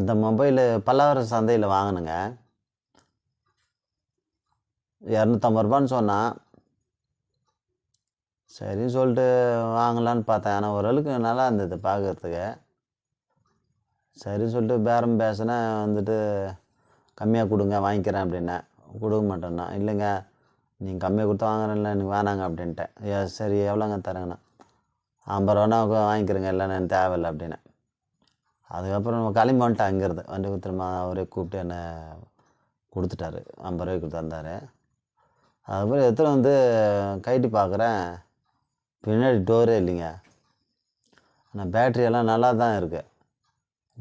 இந்த மொபைலு பல்லாவரம் சந்தையில் வாங்கினேங்க. இரநூத்தம்பது ரூபான்னு சொன்னான் சரின்னு சொல்லிட்டு வாங்கலான்னு பார்த்தேன். ஆனால் ஓரளவுக்கு நல்லா இருந்தது பார்க்கறதுக்கு சரின்னு சொல்லிட்டு பேரம் பேசினேன் வந்துட்டு கம்மியாக கொடுங்க வாங்கிக்கிறேன் அப்படின்னேன். கொடுக்க மாட்டேன்னா இல்லைங்க நீங்கள் கம்மியாக கொடுத்து வாங்குறேன்ல எனக்கு வேணாங்க அப்படின்ட்டேன். சரி எவ்வளோங்க தரேங்கண்ணா? ஐம்பது ரூபானா வாங்கிக்கிறேங்க இல்லைன்னு எனக்கு தேவையில்லை அப்படின்னேன். அதுக்கப்புறம் நம்ம கிளம்பி வந்துட்டேன் அங்கேருந்து வண்டி திரும்ப அவரே கூப்பிட்டு என்னை கொடுத்துட்டாரு. ஐம்பது ரூபாய்க்கு கொடுத்து தந்தார். அதுக்கப்புறம் எடுத்துகிட்டு வந்து கைட்டி பார்க்குறேன். பின்னாடி டோரே இல்லைங்க. ஆனால் பேட்ரி எல்லாம் நல்லா தான் இருக்குது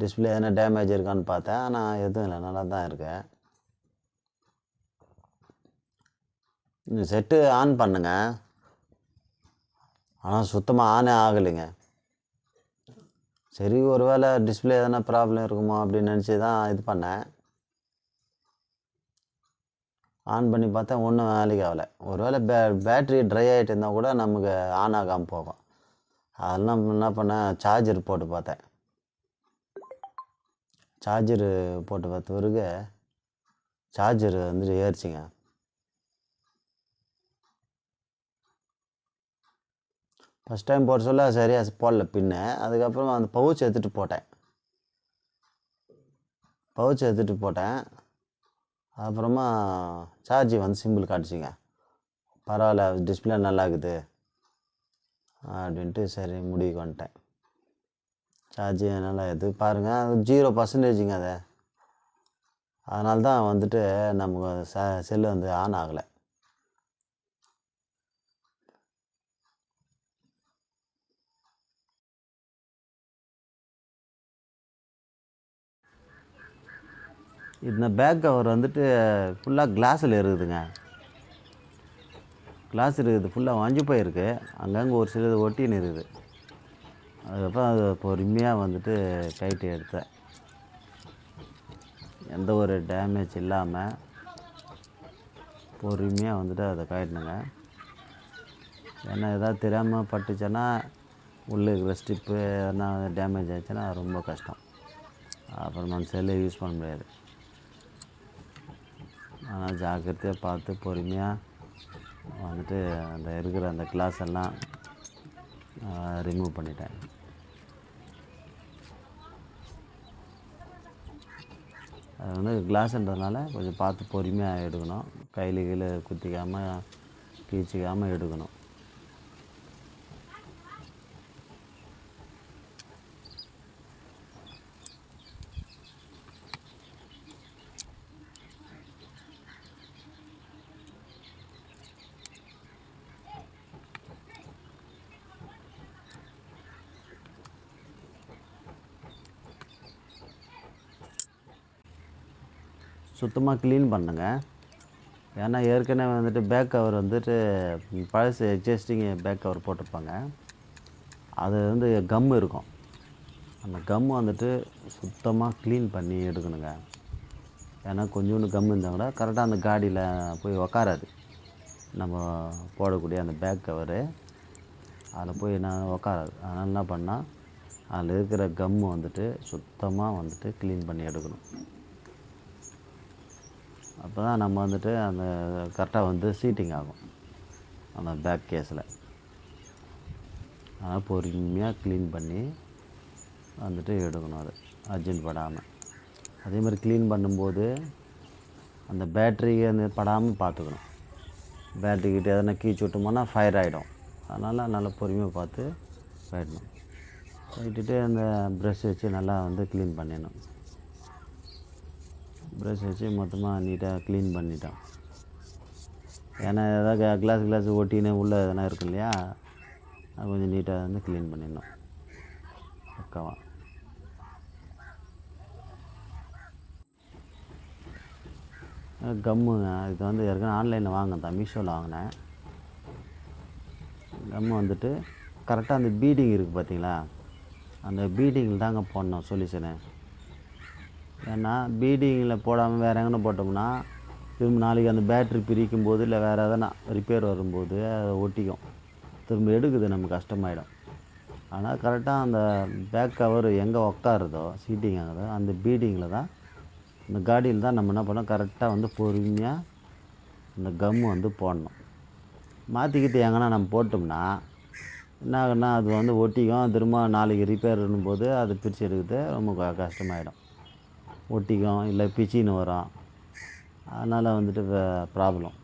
டிஸ்பிளே எதனா டேமேஜ் இருக்கான்னு பார்த்தேன். ஆனால் எதுவும் இல்லை. நல்லா தான் இருக்கு. செட்டு ஆன் பண்ணுங்க. ஆனால் சுத்தமாக ஆனே ஆகலைங்க. சரி ஒரு வேளை டிஸ்பிளே எதனா ப்ராப்ளம் இருக்குமோ அப்படின்னு நினச்சி தான் இது பண்ணேன். ஆன் பண்ணி பார்த்தா ஒன்றும் வேலைக்கு ஆகலை. ஒரு வேளை பே பேட்ரி ட்ரை ஆகிட்டு இருந்தால் கூட நமக்கு ஆன் ஆகாமல் போகும். அதெல்லாம் என்ன பண்ணேன்? சார்ஜர் போட்டு பார்த்தேன். சார்ஜரு போட்டு பார்த்த பிறகு சார்ஜர் வந்துட்டு ஏறிச்சிங்க. ஃபஸ்ட் டைம் போட சொல்ல சரியாக போடல. பின்ன அதுக்கப்புறம் அந்த பவுச் எடுத்துகிட்டு போட்டேன். பவுச் எடுத்துகிட்டு போட்டேன். அப்புறமா சார்ஜி வந்து சிம்பிள் காட்டுச்சிங்க. பரவாயில்ல டிஸ்பிளே நல்லா இருக்குது. அப்படின்ட்டு சரி முடிவுக்கு வந்துட்டேன். சார்ஜி நல்லா இது பாருங்கள் அது ஜீரோ பர்சன்டேஜுங்க அதை. அதனால தான் வந்துட்டு நமக்கு ச செல்லு வந்து ஆன் ஆகலை. இந்த பேக் கவர் வந்துட்டு ஃபுல்லாக கிளாஸில் இருக்குதுங்க. கிளாஸ் இருக்குது ஃபுல்லாக வாஞ்சி போயிருக்கு. அங்கங்கே ஒரு சிலது ஒட்டின்னு இருக்குது அதுக்கப்புறம் அது பொறுமையாக வந்துட்டு கைட்டு எடுத்தேன். எந்த ஒரு டேமேஜ் இல்லாமல் பொறுமையாக வந்துட்டு அதை கழட்டினுங்க ஏன்னா எதாவது தெரியாமல் பட்டுச்சுன்னா உள்ளே இருக்கிற ஸ்டிப்பு எதனா டேமேஜ் ஆச்சுன்னா ரொம்ப கஷ்டம். அப்புறமா அந்த செல்லை யூஸ் பண்ண முடியாது. ஆனால் ஜாக்கிரதையாக பார்த்து பொறுமையாக வந்துட்டு அந்த இருக்கிற அந்த கிளாஸ் எல்லாம் ரிமூவ் பண்ணிட்டேன். அது வந்து கிளாஸ்ன்றதுனால கொஞ்சம் பார்த்து பொறுமையாக எடுக்கணும். கையில் கீழே குத்திக்காமல் கீச்சிக்காமல் எடுக்கணும். சுத்தமாக க்ளீன் பண்ணுங்க. ஏன்னா ஏற்கனவே வந்துட்டு பேக் கவர் வந்துட்டு பழசு எக்ஸிஸ்டிங் பேக் கவர் போட்டிருப்பாங்க. அது வந்து கம் இருக்கும். அந்த கம் வந்துட்டு சுத்தமாக க்ளீன் பண்ணி எடுக்கணுங்க. ஏன்னா கொஞ்சோண்டு கம் இருந்தால் கூட கரெக்டாக அந்த காடியில் போய் உக்காராது. நம்ம போடக்கூடிய அந்த பேக் கவரு அதில் போய் என்ன உக்காராது. அதனால் என்ன பண்ணால் அதில் இருக்கிற கம்மு வந்துட்டு சுத்தமாக வந்துட்டு க்ளீன் பண்ணி எடுக்கணும். அப்போ தான் நம்ம வந்துட்டு அந்த கரெக்டாக வந்து சீட்டிங் ஆகும். அந்த பேக் கேஸில் அதனால் பொறுமையாக க்ளீன் பண்ணி வந்துட்டு எடுக்கணும் அது. அர்ஜென்ட் படாமல் அதே மாதிரி க்ளீன் பண்ணும்போது அந்த பேட்ரி அந்த படாமல் பார்த்துக்கணும். பேட்ரி எதனா கீச்சு விட்டோம்னா ஃபயர் ஆகிடும் அதனால் நல்லா பொறுமையாக பார்த்து போயிடணும் போயிட்டுட்டு அந்த ப்ரஷ் வச்சு நல்லா வந்து க்ளீன் பண்ணிடணும். ப்ரஷ் வச்சு மொத்தமாக நீட்டாக க்ளீன் பண்ணிட்டான். ஏன்னா ஏதாவது கிளாஸ் கிளாஸ் ஒட்டின்னு உள்ளே எதனா இருக்கும் இல்லையா அது கொஞ்சம் நீட்டாக வந்து க்ளீன் பண்ணிடணும். பக்காவா. கம்முங்க இது வந்து ஏற்கனவே ஆன்லைனில் வாங்கினேன் தான் மீஷோவில் வாங்கினேன். கம்மு வந்துட்டு கரெக்டாக அந்த பீடிங் இருக்குது பார்த்தீங்களா அந்த பீடிங்கில் தாங்க போடணும் சொல்யூஷனு ஏன்னா பீடிங்கில் போடாமல் வேறு எங்கேனா போட்டோம்னா திரும்ப நாளைக்கு அந்த பேட்ரி பிரிக்கும் போது இல்லை வேறு எதனா ரிப்பேர் வரும்போது அதை ஒட்டிக்கும். திரும்ப எடுக்குது நமக்கு கஷ்டமாயிடும். ஆனால் கரெக்டாக அந்த பேக் கவர் எங்கே உக்காருதோ சீட்டிங் ஆகுதோ அந்த பீடிங்கில் தான் இந்த காடியில் தான் நம்ம என்ன பண்ணோம் கரெக்டாக வந்து பொறுமையாக இந்த கம்மு வந்து போடணும். மாற்றிக்கிட்டு எங்கன்னா நம்ம போட்டோம்னா என்ன ஆகுன்னா அது வந்து ஒட்டிக்கும். திரும்ப நாளைக்கு ரிப்பேர் போது அது பிரித்து எடுக்கிறது ரொம்ப க- கஷ்டமாயிடும். ஒட்டிக்கும் இல்லை பிச்சின்னு வரும். அதனால் வந்துட்டு ப்ராப்ளம்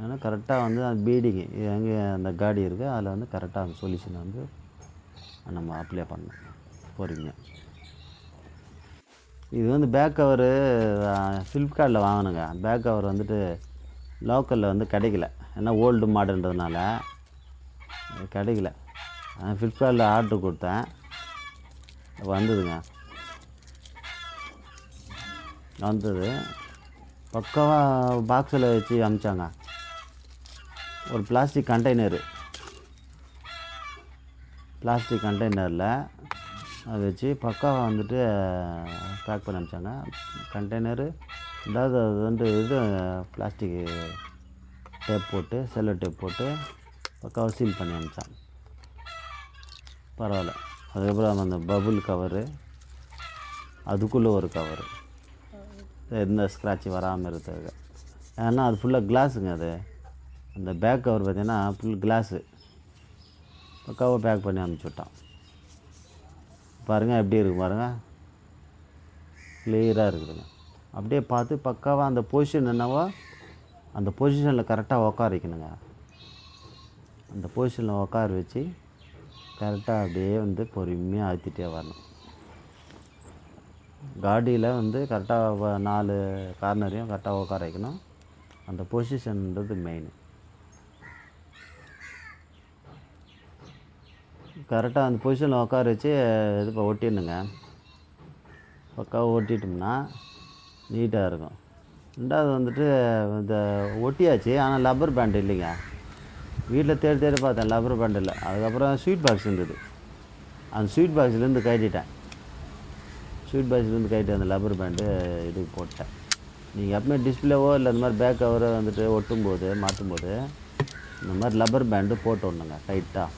ஏன்னா கரெக்டாக வந்து அந்த பீடிங்கு எங்கே அந்த காடி இருக்குது அதில் வந்து கரெக்டாக அந்த சொல்யூஷன் வந்து நம்ம அப்ளை பண்ணணும். போகிறீங்க இது வந்து பேக் கவரு ஃப்ளிப்கார்ட்டில் வாங்கினுங்க பேக் கவர் வந்துட்டு லோக்கலில் வந்து கிடைக்கல. ஏன்னா ஓல்டு மாடல்ன்றதுனால கிடைக்கல. ஃப்ளிப்கார்ட்டில் ஆர்டர் கொடுத்தேன். வந்ததுங்க. வந்தது பக்காவாக பாக்ஸில் வச்சு அமிச்சாங்க. ஒரு பிளாஸ்டிக் கண்டெய்னரு பிளாஸ்டிக் கண்டெய்னரில் அதை வச்சு பக்காவாக வந்துட்டு பேக் பண்ணி அனுப்பிச்சாங்க கண்டெய்னரு அதாவது அது வந்து இது பிளாஸ்டிக் டேப் போட்டு செல்லோ டேப் போட்டு பக்காவாக சீல் பண்ணி அனுப்பிச்சாங்க பரவாயில்ல. அதுக்கப்புறம் அந்த பபுள் கவரு அதுக்குள்ளே ஒரு கவரு எந்த ஸ்க்ராட்ச் வராமல் இருக்கிறதுக்கு ஏன்னா அது ஃபுல்லாக கிளாஸுங்க அது. அந்த பேக் கவர் பார்த்தீங்கன்னா ஃபுல் கிளாஸு பக்காவாக பேக் பண்ணி அனுப்பிச்சி விட்டான் பாருங்கள் எப்படி இருக்கு பாருங்கள் கிளியராக இருக்குதுங்க. அப்படியே பார்த்து பக்காவாக அந்த பொசிஷன் என்னவோ அந்த பொசிஷனில் கரெக்டாக உட்கார வைக்கணுங்க அந்த பொசிஷனில் உட்கார வச்சு கரெக்டாக அப்படியே வந்து பொறுமையாக அழுத்திட்டே வரணும். காடியில் வந்து கரெக்டாக நாலு கார்னரையும் கரெக்டாக உட்கார வைக்கணும். அந்த பொசிஷன்ன்றது மெயின் கரெக்டாக அந்த பொசிஷனில் உட்கார வச்சு இது இப்போ ஒட்டிடணுங்க. பக்காவாக ஒட்டிட்டோம்னா நீட்டாக இருக்கும். ரெண்டாவது வந்துட்டு இந்த ஒட்டியாச்சு ஆனால் லப்பர் பேண்ட் இல்லைங்க. வீட்டில் தேடி தேடி பார்த்தேன் லப்பர் பேண்ட் இல்லை. அதுக்கப்புறம் ஸ்வீட் பாக்ஸ் இருந்தது. அந்த ஸ்வீட் பாக்ஸ்லேருந்து கட்டிட்டேன் ஸ்வீட் பாய்ஸ்லேருந்து கைட்டு அந்த லப்பர் பேண்டு இதுக்கு போட்டேன். நீங்கள் எப்பவுமே டிஸ்பிளேவோ இல்லை இந்த மாதிரி பேக் கவரோ வந்துட்டு ஒட்டும்போது மாற்றும்போது இந்த மாதிரி லப்பர் பேண்டு போட்டு விடணுங்க டைட்டாக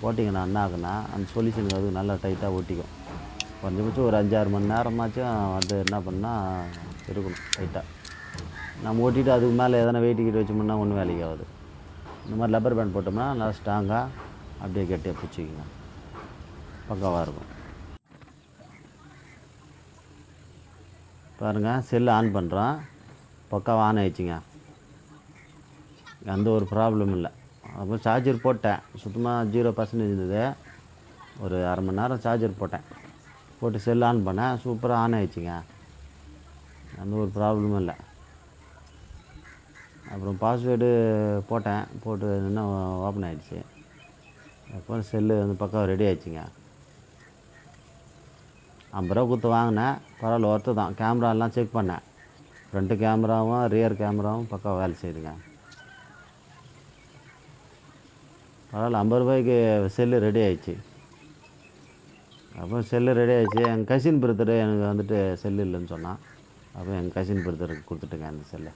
போட்டிங்கன்னா என்ன ஆகுனா அந்த சொல்யூஷனுக்கு அது நல்லா டைட்டாக ஒட்டிக்கும். குறைஞ்சபட்சம் ஒரு அஞ்சாறு மணி நேரமாச்சும் வந்து என்ன பண்ணால் இருக்கணும் டைட்டாக நம்ம ஓட்டிட்டு அதுக்கு மேலே எதனா வெயிட் கிட்ட வச்சோம்னா ஒன்றும் வேலைக்கு ஆகாது. இந்த மாதிரி லப்பர் பேண்ட் போட்டோம்னா நல்லா ஸ்ட்ராங்காக அப்படியே கெட்டியாக பிடிச்சிக்கிங்க பக்காவாக இருக்கும். பாருங்கள் செல்லு ஆன் பண்ணுறோம் பக்காவாக ஆன் ஆயிடுச்சுங்க. எந்த ஒரு ப்ராப்ளமும் இல்லை. அப்புறம் சார்ஜர் போட்டேன். சுத்தமாக ஜீரோ பர்சன்டேஜ் இருந்தது. ஒரு அரை மணி நேரம் சார்ஜர் போட்டேன். போட்டு செல் ஆன் பண்ணேன். சூப்பராக ஆன் ஆயிடுச்சுங்க. எந்த ஒரு ப்ராப்ளமும் இல்லை. அப்புறம் பாஸ்வேர்டு போட்டேன். போட்டு இன்னும் ஓப்பன் ஆகிடுச்சு அப்புறம் செல்லு வந்து பக்கம் ரெடி ஆயிடுச்சுங்க. ஐம்பது ரூபா கொடுத்து வாங்கினேன். பரவாயில்ல ஒர்த்து தான். கேமராலாம் செக் பண்ணேன். ஃப்ரண்ட்டு கேமராவும் ரியர் கேமராவும் பக்கம் வேலை செய்யுதுங்க. பரவாயில்ல ஐம்பது ரூபாய்க்கு செல்லு ரெடி ஆயிடுச்சு. அப்புறம் செல்லு ரெடி ஆயிடுச்சு. எங்கள் கசின் பிரதர் எனக்கு வந்துட்டு செல்லு இல்லைன்னு சொன்னான். அப்போ எங்கள் கசின் பிரதருக்கு கொடுத்துட்டுங்க அந்த செல்லை